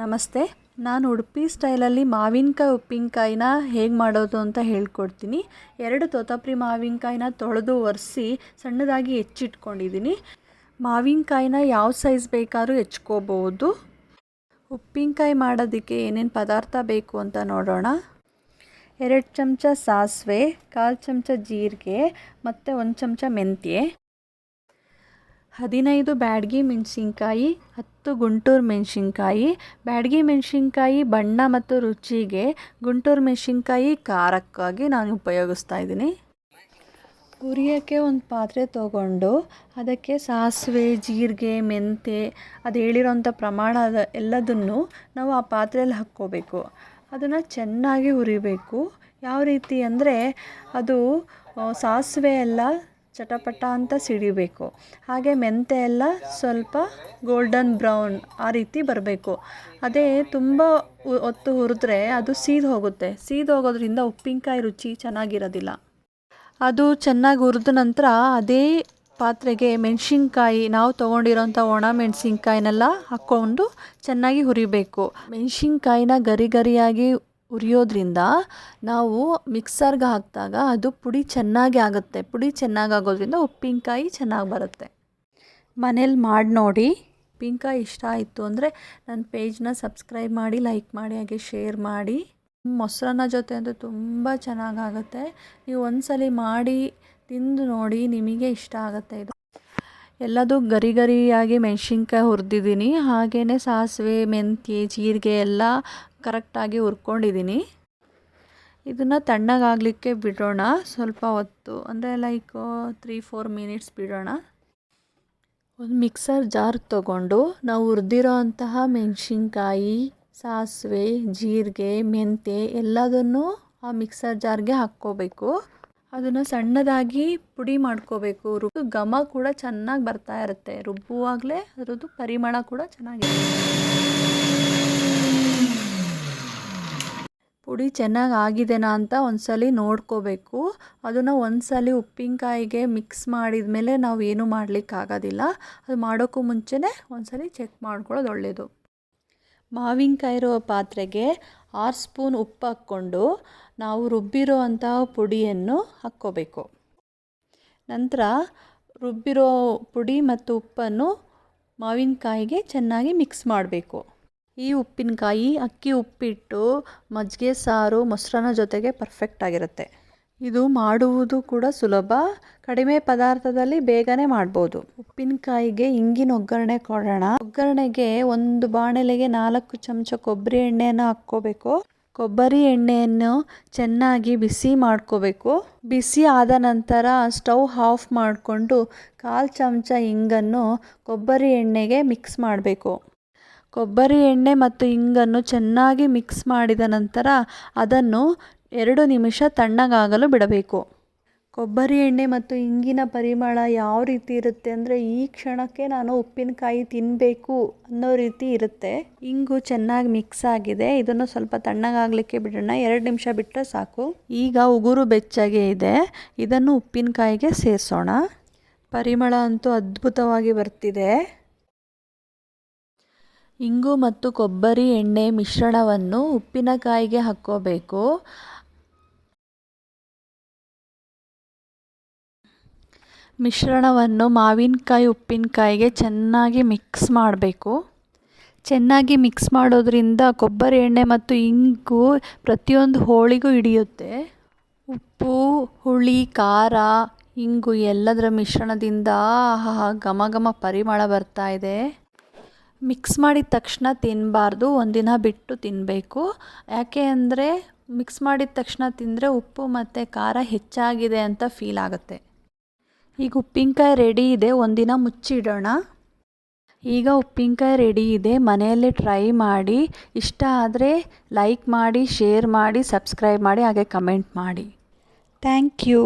ನಮಸ್ತೆ. ನಾನು ಉಡುಪಿ ಸ್ಟೈಲಲ್ಲಿ ಮಾವಿನಕಾಯಿ ಉಪ್ಪಿನಕಾಯಿನ ಹೇಗೆ ಮಾಡೋದು ಅಂತ ಹೇಳ್ಕೊಡ್ತೀನಿ. ಎರಡು ತೋತಾಪುರಿ ಮಾವಿನಕಾಯಿನ ತೊಳೆದು ಒರೆಸಿ ಸಣ್ಣದಾಗಿ ಹೆಚ್ಚಿಟ್ಕೊಂಡಿದ್ದೀನಿ. ಮಾವಿನಕಾಯಿನ ಯಾವ ಸೈಜ್ ಬೇಕಾದ್ರೂ ಹೆಚ್ಕೋಬೋದು. ಉಪ್ಪಿನಕಾಯಿ ಮಾಡೋದಕ್ಕೆ ಏನೇನು ಪದಾರ್ಥ ಬೇಕು ಅಂತ ನೋಡೋಣ. ಎರಡು ಚಮಚ ಸಾಸಿವೆ, ಕಾಲು ಚಮಚ ಜೀರಿಗೆ ಮತ್ತು ಒಂದು ಚಮಚ ಮೆಂತ್ಯೆ. ಹದಿನೈದು ಬ್ಯಾಡಗಿ ಮೆಣಸಿನ್ಕಾಯಿ, ಹತ್ತು ಗುಂಟೂರು ಮೆಣಸಿನ್ಕಾಯಿ, ಬ್ಯಾಡಗಿ ಮೆಣಸಿನ್ಕಾಯಿ, ಬಣ್ಣ ಮತ್ತು ರುಚಿಗೆ ಗುಂಟೂರು ಮೆಣಸಿನ್ಕಾಯಿ ಖಾರಕ್ಕಾಗಿ ನಾನು ಉಪಯೋಗಿಸ್ತಾ ಇದ್ದೀನಿ. ಹುರಿಯೋಕ್ಕೆ ಒಂದು ಪಾತ್ರೆ ತೊಗೊಂಡು ಅದಕ್ಕೆ ಸಾಸಿವೆ, ಜೀರಿಗೆ, ಮೆಂತೆ ಅದು ಹೇಳಿರೋಂಥ ಪ್ರಮಾಣದ ಎಲ್ಲದನ್ನು ನಾವು ಆ ಪಾತ್ರೆಯಲ್ಲಿ ಹಾಕ್ಕೋಬೇಕು. ಅದನ್ನು ಚೆನ್ನಾಗಿ ಹುರಿಬೇಕು. ಯಾವ ರೀತಿ ಅಂದರೆ ಅದು ಸಾಸಿವೆ ಎಲ್ಲ ಚಟಪಟ ಅಂತ ಸಿಡಿಬೇಕು. ಹಾಗೆ ಮೆಂತೆ ಎಲ್ಲ ಸ್ವಲ್ಪ ಗೋಲ್ಡನ್ ಬ್ರೌನ್ ಆ ರೀತಿ ಬರಬೇಕು. ಅದೇ ತುಂಬ ಹೊತ್ತು ಹುರಿದ್ರೆ ಅದು ಸೀದು ಹೋಗುತ್ತೆ. ಸೀದು ಹೋಗೋದ್ರಿಂದ ಉಪ್ಪಿನಕಾಯಿ ರುಚಿ ಚೆನ್ನಾಗಿರೋದಿಲ್ಲ. ಅದು ಚೆನ್ನಾಗಿ ಹುರಿದ ನಂತರ ಅದೇ ಪಾತ್ರೆಗೆ ಮೆಣಸಿನ್ಕಾಯಿ, ನಾವು ತೊಗೊಂಡಿರೋಂಥ ಒಣ ಮೆಣಸಿನ್ಕಾಯಿನೆಲ್ಲ ಹಾಕ್ಕೊಂಡು ಚೆನ್ನಾಗಿ ಹುರಿಬೇಕು. ಮೆಣಸಿನ್ಕಾಯಿನ ಗರಿ ಗರಿಯಾಗಿ ಹುರಿಯೋದ್ರಿಂದ ನಾವು ಮಿಕ್ಸರ್ಗೆ ಹಾಕಿದಾಗ ಅದು ಪುಡಿ ಚೆನ್ನಾಗಿ ಆಗುತ್ತೆ. ಪುಡಿ ಚೆನ್ನಾಗಿ ಆಗೋದ್ರಿಂದ ಉಪ್ಪಿನಕಾಯಿ ಚೆನ್ನಾಗಿ ಬರುತ್ತೆ. ಮನೇಲಿ ಮಾಡಿ ನೋಡಿ. ಉಪ್ಪಿನಕಾಯಿ ಇಷ್ಟ ಆಯಿತು ಅಂದರೆ ನನ್ನ ಪೇಜ್ನ ಸಬ್ಸ್ಕ್ರೈಬ್ ಮಾಡಿ ಲೈಕ್ ಮಾಡಿ ಹಾಗೆ ಶೇರ್ ಮಾಡಿ. ಮೊಸರನ್ನ ಜೊತೆ ಅಂತೂ ತುಂಬ ಚೆನ್ನಾಗಾಗುತ್ತೆ. ನೀವು ಒಂದ್ಸಲಿ ಮಾಡಿ ತಿಂದು ನೋಡಿ ನಿಮಗೆ ಇಷ್ಟ ಆಗುತ್ತೆ ಇದು. ಎಲ್ಲದು ಗರಿ ಗರಿಯಾಗಿ ಮೆಣಸಿನ್ಕಾಯಿ ಹುರಿದಿದ್ದೀನಿ. ಹಾಗೆಯೇ ಸಾಸಿವೆ ಮೆಂತ್ಯೆ ಜೀರಿಗೆ ಎಲ್ಲ ಕರೆಕ್ಟಾಗಿ ಹುರ್ಕೊಂಡಿದ್ದೀನಿ ಇದನ್ನು ತಣ್ಣಗಾಗಲಿಕ್ಕೆ ಬಿಡೋಣ. ಸ್ವಲ್ಪ ಹೊತ್ತು, ಅಂದರೆ ಲೈಕ್ ತ್ರೀ ಫೋರ್ ಮಿನಿಟ್ಸ್ ಬಿಡೋಣ. ಒಂದು ಮಿಕ್ಸರ್ ಜಾರ್ ತಗೊಂಡು, ನಾವು ಹುರಿದಿರೋ ಅಂತಹ ಮೆಣಸಿನ್ಕಾಯಿ, ಸಾಸಿವೆ, ಜೀರಿಗೆ, ಮೆಂತ್ಯೆ ಎಲ್ಲದನ್ನು ಆ ಮಿಕ್ಸರ್ ಜಾರ್ಗೆ ಹಾಕ್ಕೋಬೇಕು. ಅದನ್ನು ಸಣ್ಣದಾಗಿ ಪುಡಿ ಮಾಡ್ಕೋಬೇಕು. ರುಬ್ಬು, ಘಮ ಕೂಡ ಚೆನ್ನಾಗಿ ಬರ್ತಾ ಇರುತ್ತೆ. ರುಬ್ಬುವಾಗಲೇ ಅದರದ್ದು ಪರಿಮಳ ಕೂಡ ಚೆನ್ನಾಗಿರುತ್ತೆ. ಪುಡಿ ಚೆನ್ನಾಗಿ ಆಗಿದೆನಾ ಅಂತ ಒಂದ್ಸಲಿ ನೋಡ್ಕೋಬೇಕು. ಅದನ್ನು ಒಂದ್ಸಲಿ ಉಪ್ಪಿನಕಾಯಿಗೆ ಮಿಕ್ಸ್ ಮಾಡಿದ ಮೇಲೆ ನಾವು ಏನೂ ಮಾಡಲಿಕ್ಕಾಗೋದಿಲ್ಲ ಅದು ಮಾಡೋಕ್ಕೂ ಮುಂಚೆನೇ ಒಂದ್ಸಲಿ ಚೆಕ್ ಮಾಡ್ಕೊಳ್ಳೋದು ಒಳ್ಳೆಯದು ಮಾವಿನಕಾಯಿ ಇರೋ ಪಾತ್ರೆಗೆ ಆರು ಸ್ಪೂನ್ ಉಪ್ಪು ಹಾಕ್ಕೊಂಡು ನಾವು ರುಬ್ಬಿರೋ ಅಂತಹ ಪುಡಿಯನ್ನು ಹಾಕ್ಕೋಬೇಕು. ನಂತರ ರುಬ್ಬಿರೋ ಪುಡಿ ಮತ್ತು ಉಪ್ಪನ್ನು ಮಾವಿನಕಾಯಿಗೆ ಚೆನ್ನಾಗಿ ಮಿಕ್ಸ್ ಮಾಡಬೇಕು. ಈ ಉಪ್ಪಿನಕಾಯಿ ಅಕ್ಕಿ ಉಪ್ಪಿಟ್ಟು, ಮಜ್ಜಿಗೆ, ಸಾರು, ಮೊಸರನ್ನ ಜೊತೆಗೆ ಪರ್ಫೆಕ್ಟ್ ಆಗಿರುತ್ತೆ. ಇದು ಮಾಡುವುದು ಕೂಡ ಸುಲಭ. ಕಡಿಮೆ ಪದಾರ್ಥದಲ್ಲಿ ಬೇಗನೆ ಮಾಡ್ಬೋದು. ಉಪ್ಪಿನಕಾಯಿಗೆ ಇಂಗಿನ ಒಗ್ಗರಣೆ ಕೊಡೋಣ. ಒಗ್ಗರಣೆಗೆ ಒಂದು ಬಾಣಲೆಗೆ ನಾಲ್ಕು ಚಮಚ ಕೊಬ್ಬರಿ ಎಣ್ಣೆಯನ್ನು ಹಾಕ್ಕೋಬೇಕು. ಕೊಬ್ಬರಿ ಎಣ್ಣೆಯನ್ನು ಚೆನ್ನಾಗಿ ಬಿಸಿ ಮಾಡ್ಕೋಬೇಕು. ಬಿಸಿ ಆದ ನಂತರ ಸ್ಟವ್ ಆಫ್ ಮಾಡಿಕೊಂಡು ಕಾಲು ಚಮಚ ಇಂಗನ್ನು ಕೊಬ್ಬರಿ ಎಣ್ಣೆಗೆ ಮಿಕ್ಸ್ ಮಾಡಬೇಕು. ಕೊಬ್ಬರಿ ಎಣ್ಣೆ ಮತ್ತು ಇಂಗನ್ನು ಚೆನ್ನಾಗಿ ಮಿಕ್ಸ್ ಮಾಡಿದ ನಂತರ ಅದನ್ನು ಎರಡು ನಿಮಿಷ ತಣ್ಣಗಾಗಲು ಬಿಡಬೇಕು. ಕೊಬ್ಬರಿ ಎಣ್ಣೆ ಮತ್ತು ಇಂಗಿನ ಪರಿಮಳ ಯಾವ ರೀತಿ ಇರುತ್ತೆ ಅಂದರೆ ಈ ಕ್ಷಣಕ್ಕೆ ನಾನು ಉಪ್ಪಿನಕಾಯಿ ತಿನ್ನಬೇಕು ಅನ್ನೋ ರೀತಿ ಇರುತ್ತೆ. ಇಂಗು ಚೆನ್ನಾಗಿ ಮಿಕ್ಸ್ ಆಗಿದೆ. ಇದನ್ನು ಸ್ವಲ್ಪ ತಣ್ಣಗಾಗಲಿಕ್ಕೆ ಬಿಡೋಣ. ಎರಡು ನಿಮಿಷ ಬಿಟ್ಟರೆ ಸಾಕು. ಈಗ ಉಗುರು ಬೆಚ್ಚಗೆ ಇದೆ. ಇದನ್ನು ಉಪ್ಪಿನಕಾಯಿಗೆ ಸೇರಿಸೋಣ. ಪರಿಮಳ ಅಂತೂ ಅದ್ಭುತವಾಗಿ ಬರ್ತಿದೆ. ಇಂಗು ಮತ್ತು ಕೊಬ್ಬರಿ ಎಣ್ಣೆ ಮಿಶ್ರಣವನ್ನು ಉಪ್ಪಿನಕಾಯಿಗೆ ಹಾಕ್ಕೋಬೇಕು. ಮಿಶ್ರಣವನ್ನು ಮಾವಿನಕಾಯಿ ಉಪ್ಪಿನಕಾಯಿಗೆ ಚೆನ್ನಾಗಿ ಮಿಕ್ಸ್ ಮಾಡಬೇಕು. ಚೆನ್ನಾಗಿ ಮಿಕ್ಸ್ ಮಾಡೋದ್ರಿಂದ ಕೊಬ್ಬರಿ ಎಣ್ಣೆ ಮತ್ತು ಇಂಗು ಪ್ರತಿಯೊಂದು ಹೋಳಿಗೂ ಹಿಡಿಯುತ್ತೆ. ಉಪ್ಪು, ಹುಳಿ, ಖಾರ, ಇಂಗು ಎಲ್ಲದರ ಮಿಶ್ರಣದಿಂದ ಘಮ ಘಮ ಪರಿಮಳ ಬರ್ತಾ ಇದೆ. ಮಿಕ್ಸ್ ಮಾಡಿದ ತಕ್ಷಣ ತಿನ್ನಬಾರ್ದು ಒಂದಿನ ಬಿಟ್ಟು ತಿನ್ನಬೇಕು ಯಾಕೆ ಅಂದರೆ ಮಿಕ್ಸ್ ಮಾಡಿದ ತಕ್ಷಣ ತಿಂದರೆ ಉಪ್ಪು ಮತ್ತು ಖಾರ ಹೆಚ್ಚಾಗಿದೆ ಅಂತ ಫೀಲ್ ಆಗುತ್ತೆ. ಈಗ ಉಪ್ಪಿನಕಾಯಿ ರೆಡಿ ಇದೆ, ಒಂದಿನ ಮುಚ್ಚಿಡೋಣ. ಈಗ ಉಪ್ಪಿನಕಾಯಿ ರೆಡಿ ಇದೆ, ಮನೆಯಲ್ಲೇ ಟ್ರೈ ಮಾಡಿ. ಇಷ್ಟ ಆದರೆ ಲೈಕ್ ಮಾಡಿ ಶೇರ್ ಮಾಡಿ ಸಬ್ಸ್ಕ್ರೈಬ್ ಮಾಡಿ, ಹಾಗೆ ಕಮೆಂಟ್ ಮಾಡಿ. Thank you